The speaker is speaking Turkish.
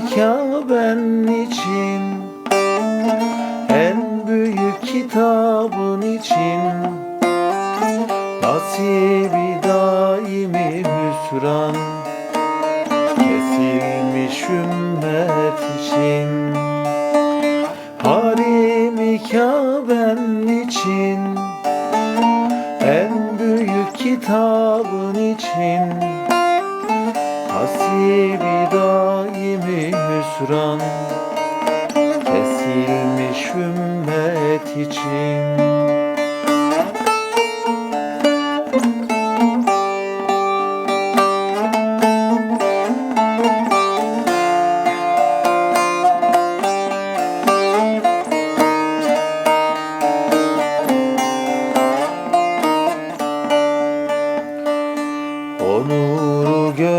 Kabe'n için En büyük kitabın için. Nasibi daimi hüsran Kesilmiş ümmet için. Harimi Kabe'n için En büyük kitabın için. Hasibi daimi hüsran Kesilmiş ümmet için. Onuru gö